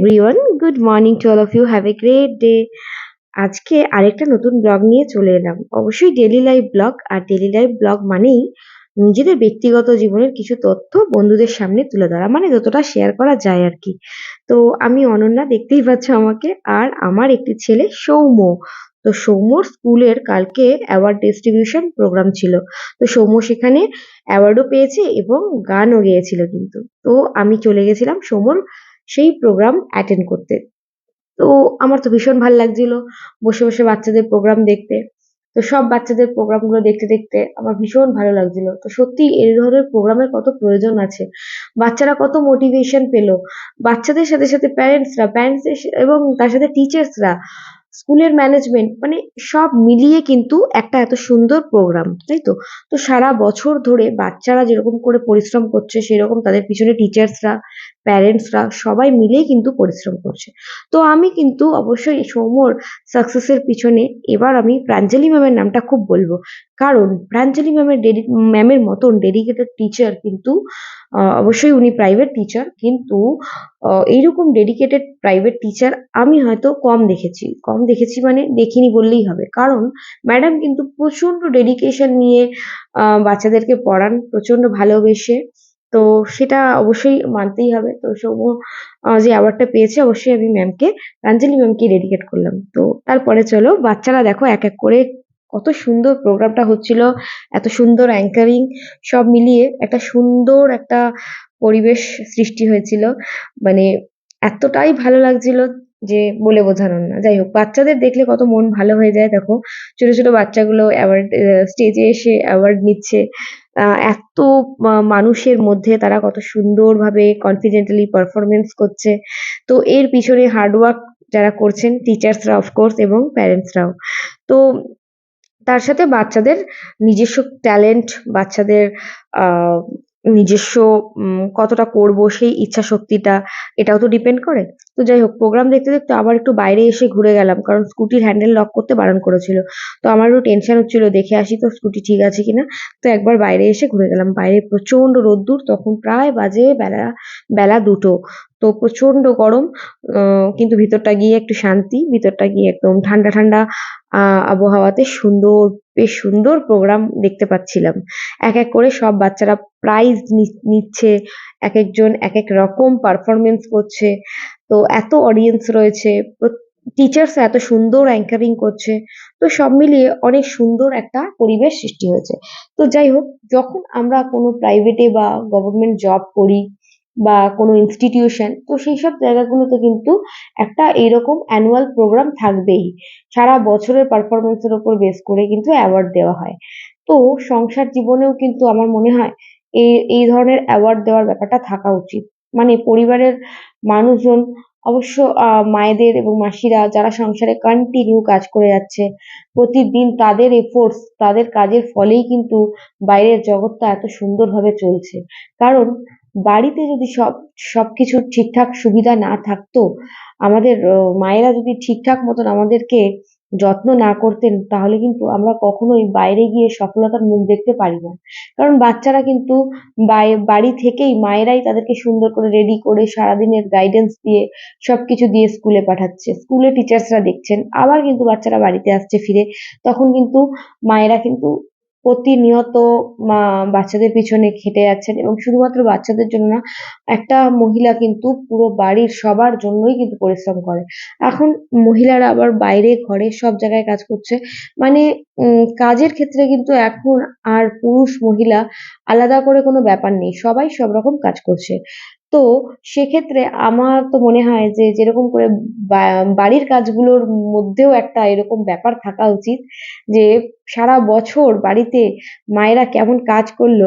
Everyone good morning to all of you have a great day আজকে আরেকটা নতুন blog নিয়ে চলে এলাম। অবশ্যই ডেলি লাইফ ব্লগ আর ডেলি লাইফ ব্লগ মানেই নিজেদের ব্যক্তিগত জীবনের কিছু তথ্য বন্ধুদের সামনে তুলে ধরা মানে যতটা শেয়ার করা যায় আর কি। তো আমি অনন্যা, দেখতেই পাচ্ছ আমাকে, আর আমার একটি ছেলে সৌম্য। তো সৌম্যর স্কুলের কালকে অ্যাওয়ার্ড ডিস্ট্রিবিউশন প্রোগ্রাম ছিল। তো সৌম্য সেখানে অ্যাওয়ার্ডও পেয়েছে এবং গানও গেয়েছিল কিন্তু। তো আমি চলে গেছিলাম সৌম্যর সেই প্রোগ্রাম অ্যাটেন্ড করতে। তো আমার তো ভীষণ ভালো লাগছিল বসে বসে বাচ্চাদের প্রোগ্রাম দেখতে। তো সব বাচ্চাদের প্রোগ্রামগুলো দেখতে দেখতে আমার ভীষণ ভালো লাগছিল। তো সত্যি এই ধরনের প্রোগ্রামের কত প্রয়োজন আছে। বাচ্চারা কত মোটিভেশন পেল। বাচ্চাদের সাথে সাথে প্যারেন্টসরা প্যারেন্টসদের এবং তার সাথে টিচার্সরা স্কুলের ম্যানেজমেন্ট মানে সব মিলিয়ে কিন্তু একটা এত সুন্দর প্রোগ্রাম তাই তো? তো সারা বছর ধরে বাচ্চারা যেরকম করে পরিশ্রম করছে, সেরকম তাদের পিছনে টিচার্সরা প্যারেন্টসরা সবাই মিলেই কিন্তু পরিশ্রম করছে। তো আমি কিন্তু অবশ্যই সৌম্যর সাকসেসের পিছনে এবার আমি প্রাঞ্জলি ম্যামের নামটা খুব বলব। কারণ প্রাঞ্জলি ম্যামের ডেডি ম্যামের মতন ডেডিকেটেড টিচার কিন্তু অবশ্যই উনি প্রাইভেট টিচার কিন্তু এইরকম ডেডিকেটেড প্রাইভেট টিচার আমি হয়তো কম দেখেছি। কম দেখেছি মানে দেখিনি বললেই হবে। কারণ ম্যাডাম কিন্তু প্রচণ্ড ডেডিকেশন নিয়ে বাচ্চাদেরকে পড়ান প্রচণ্ড ভালোবেসে। তো সেটা অবশ্যই মানতেই হবে। তো সৌম্য যে অ্যাওয়ার্ডটা পেয়েছে, অবশ্যই আমি ম্যামকে প্রাঞ্জলি ম্যামকে ডেডিকেট করলাম। তো তারপরে চলো, বাচ্চারা দেখো এক এক করে কত সুন্দর প্রোগ্রামটা হচ্ছিল, এত সুন্দর অ্যাঙ্কারিং সব মিলিয়ে একটা সুন্দর একটা পরিবেশ সৃষ্টি হয়েছিল। মানে এতটাই ভালো লাগছিল যে বলে বোঝানোর না। যাই হোক, বাচ্চাদের দেখলে কত মন ভালো হয়ে যায়, দেখো। ছোট ছোট বাচ্চাগুলো অ্যাওয়ার্ড স্টেজে এসে অ্যাওয়ার্ড নিচ্ছে। এত মানুষের মধ্যে তারা কত সুন্দরভাবে কনফিডেন্টলি পারফরমেন্স করছে। তো এর পিছনে হার্ডওয়ার্ক যারা করছেন টিচার্সরা অফকোর্স এবং প্যারেন্টসরাও তো তার সাথে বাচ্চাদের নিজস্ব ট্যালেন্ট বাচ্চাদের নিজস্ব কতটা করব, সেই ইচ্ছা শক্তিটা এটাও তো ডিপেন্ড করে। তো যাই হোক প্রোগ্রাম দেখতে দেখতে আবার একটু বাইরে এসে ঘুরে গেলাম, কারণ স্কুটির হ্যান্ডেল লক করতে বারণ করেছিল। তো আমারও টেনশন হচ্ছিল, দেখে আসি তো স্কুটি ঠিক আছে কিনা। তো একবার বাইরে এসে ঘুরে গেলাম। বাইরে প্রচণ্ড রোদ্দুর, তখন প্রায় বাজে বেলা বেলা দুটো। তো প্রচণ্ড গরম কিন্তু ভিতরটা গিয়ে একটু শান্তি, ভিতরটা গিয়ে একদম ঠান্ডা ঠান্ডা আবহাওয়াতে সুন্দর বেশ সুন্দর প্রোগ্রাম দেখতে পাচ্ছিলাম। এক এক করে সব বাচ্চারা প্রাইজ নিচ্ছে, এক একজন এক এক রকম পারফরমেন্স করছে। তো এত অডিয়েন্স রয়েছে টিচার্স এত সুন্দর অ্যাঙ্কারিং করছে। তো সব মিলিয়ে অনেক সুন্দর একটা পরিবেশ সৃষ্টি হয়েছে। তো যাই হোক, যখন আমরা কোনো প্রাইভেটে বা গভর্নমেন্ট জব করি বা কোনো ইনস্টিটিউশন তো সেই সব জায়গাগুলোতে কিন্তু একটা এরকম অ্যানুয়াল প্রোগ্রাম থাকবেই। সারা বছরের পারফরমেন্সের উপর বেস করে কিন্তু অ্যাওয়ার্ড দেওয়া হয়। তো সংসার জীবনেও কিন্তু আমার মনে হয় এই এই ধরনের অ্যাওয়ার্ড দেওয়ার ব্যাপারটা থাকা উচিত। মানে পরিবারের মানুষজন অবশ্য মায়েদের এবং মাসিরা যারা সংসারে কন্টিনিউ কাজ করে যাচ্ছে, প্রতিদিন তাদের এফোর্টস তাদের কাজের ফলেই কিন্তু বাইরের জগৎটা এত সুন্দরভাবে চলছে। কারণ বাড়িতে যদি সব, সবকিছু ঠিকঠাক সুবিধা না থাকতো, আমাদের মায়েরা যদি ঠিকঠাক মতন আমাদেরকে যত্ন না করতেন, তাহলে কিন্তু আমরা কখনোই বাইরে গিয়ে সফলতার মুখ দেখতে পারি না। কারণ বাচ্চারা কিন্তু বাড়ি থেকেই মায়েরাই তাদেরকে সুন্দর করে রেডি করে সারাদিনের গাইডেন্স দিয়ে সবকিছু দিয়ে স্কুলে পাঠাচ্ছে। স্কুলে টিচার্সরা দেখছেন, আবার কিন্তু বাচ্চারা বাড়িতে আসছে ফিরে, তখন কিন্তু মায়েরা কিন্তু প্রতিনিয়ত, মা, বাচ্চাদের পিছনে খেটে যাচ্ছেন এবং শুধুমাত্র বাচ্চাদের জন্য না, একটা মহিলা কিন্তু পুরো বাড়ির সবার জন্যই কিন্তু পরিশ্রম করে। এখন মহিলারা আবার বাইরে, ঘরে সব জায়গায় কাজ করছে। মানে কাজের ক্ষেত্রে কিন্তু এখন আর পুরুষ, মহিলা আলাদা করে কোনো ব্যাপার নেই। সবাই সব রকম কাজ করছে। তো সেক্ষেত্রে আমার তো মনে হয় যে, যেরকম করে বাড়ির কাজগুলোর মধ্যেও একটা এরকম ব্যাপার থাকা উচিত যে সারা বছর বাড়িতে মায়েরা কেমন কাজ করল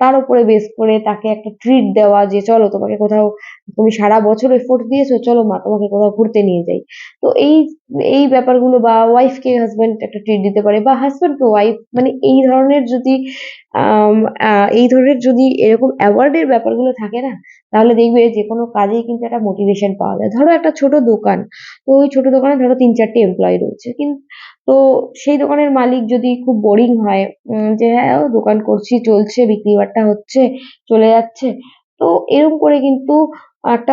তার উপরে বেস করে তাকে একটা ট্রিট দেওয়া যে চলো তোমাকে কোথাও, তুমি সারা বছর এফোর্ট দিয়েছ, চলো মা তোমাকে কোথাও ঘুরতে নিয়ে যাই। তো এই এই ব্যাপারগুলো বা ওয়াইফকে হাজব্যান্ড একটা ট্রিট দিতে পারে বা হাজব্যান্ডকে ওয়াইফ মানে এই ধরনের যদি এই ধরনের যদি এরকম অ্যাওয়ার্ডের ব্যাপারগুলো থাকে না, তাহলে দেখবে যে কোনো কাজেই কিন্তু একটা মোটিভেশন পাওয়া যায়। ধরো একটা ছোট দোকান, তো ওই ছোট দোকানে ধরো তিন চারটে এমপ্লয়ি রয়েছে, কিন্তু তো সেই দোকানের মালিক যদি খুব বোরিং হয় যে হ্যাঁ ও দোকান করছি, চলছে, বিক্রি বাট্টা হচ্ছে, চলে যাচ্ছে, তো এরম করে কিন্তু একটা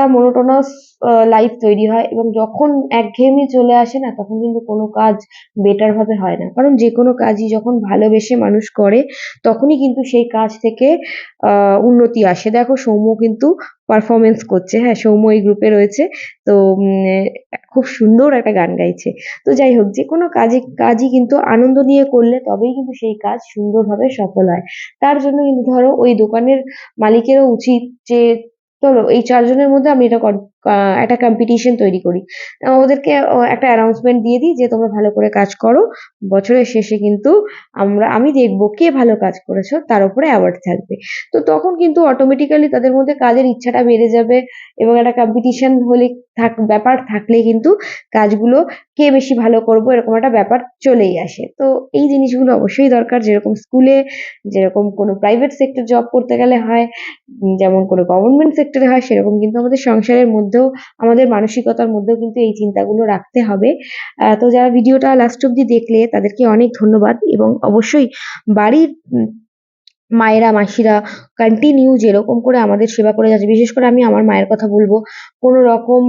আ লাইফ তৈরি হয় এবং যখন একঘেয়েমি চলে আসে না তখন কিন্তু কোনো কাজ বেটার ভাবে হয় না। কারণ যেকোনো কাজই যখন ভালোবেসে মানুষ করে তখনই কিন্তু সেই কাজ থেকে উন্নতি আসে। দেখো সৌম্য কিন্তু পারফরম্যান্স করছে, হ্যাঁ? সৌম্য এই গ্রুপে রয়েছে। তো খুব সুন্দর একটা গান গাইছে। তো যাই হোক যেকোনো কাজে কাজই কিন্তু আনন্দ নিয়ে করলে তবেই কিন্তু সেই কাজ সুন্দরভাবে সফল হয়। তার জন্য কিন্তু ধরো ওই দোকানের মালিকেরও উচিত যে চলো এই চারজনের মধ্যে আমি এটা একটা কম্পিটিশন তৈরি করি। ওদেরকে একটা অ্যানাউন্সমেন্ট দিয়ে দিই যে তোমরা ভালো করে কাজ করো। বছরের শেষে কিন্তু আমরা আমি দেখব কে ভালো কাজ করেছ তার উপরে অ্যাওয়ার্ড থাকবে। তো তখন কিন্তু অটোমেটিক্যালি তাদের মধ্যে কাজের ইচ্ছাটা বেড়ে যাবে এবং একটা কম্পিটিশন হলে থাক ব্যাপার থাকলে কিন্তু কাজগুলো কে বেশি ভালো করব এরকম একটা ব্যাপার চলেই আসে। তো এই জিনিসগুলো অবশ্যই দরকার যেরকম স্কুলে, যেরকম কোনো প্রাইভেট সেক্টর জব করতে গেলে হয়, যেমন কোনো গভর্নমেন্ট সেক্টরে হয় সেরকম কিন্তু আমাদের সংসারের মধ্যেও, আমাদের মানসিকতার মধ্যেও কিন্তু এই চিন্তাগুলো রাখতে হবে। তো যারা ভিডিওটা লাস্ট অব্দি দেখলে তাদেরকে অনেক ধন্যবাদ এবং অবশ্যই বাড়ির মায়েরা, মাসিরা কন্টিনিউ যেরকম করে আমাদের সেবা করে যাচ্ছে, বিশেষ করে আমি আমার মায়ের কথা বলব। কোনো রকম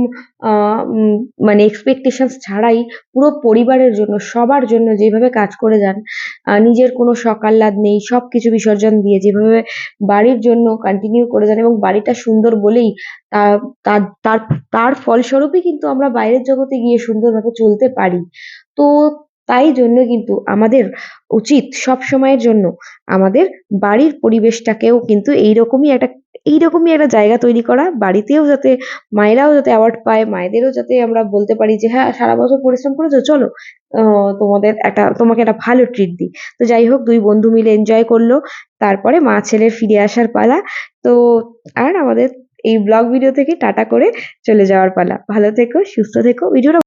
মানে এক্সপেকটেশনস ছাড়াই পুরো পরিবারের জন্য, সবার জন্য যেভাবে কাজ করে যান, নিজের কোনো আহ্লাদ নেই, সবকিছু বিসর্জন দিয়ে যেভাবে বাড়ির জন্য কন্টিনিউ করে যান এবং বাড়িটা সুন্দর বলেই তার তার তার ফলস্বরূপই কিন্তু আমরা বাইরের জগতে গিয়ে সুন্দরভাবে চলতে পারি। তো তাই জন্য কিন্তু আমাদের উচিত সবসময়ের জন্য আমাদের বাড়ির পরিবেশটাকেও কিন্তু এইরকমই একটা এইরকমই একটা জায়গা তৈরি করা, বাড়িতেও যাতে মায়েরাও যাতে অ্যাওয়ার্ড পায়, মায়েদেরও যাতে আমরা বলতে পারি যে, "হ্যাঁ, সারা বছর পরিশ্রম করেছ, চলো তোমাদের একটা তোমাকে একটা ভালো ট্রিট দিই।" তো যাই হোক দুই বন্ধু মিলে এনজয় করল। তারপরে মা ছেলের ফিরে আসার পালা। তো আর আমাদের এই ব্লগ ভিডিও থেকে টাটা করে চলে যাওয়ার পালা। ভালো থেকো, সুস্থ থেকো। ভিডিওটা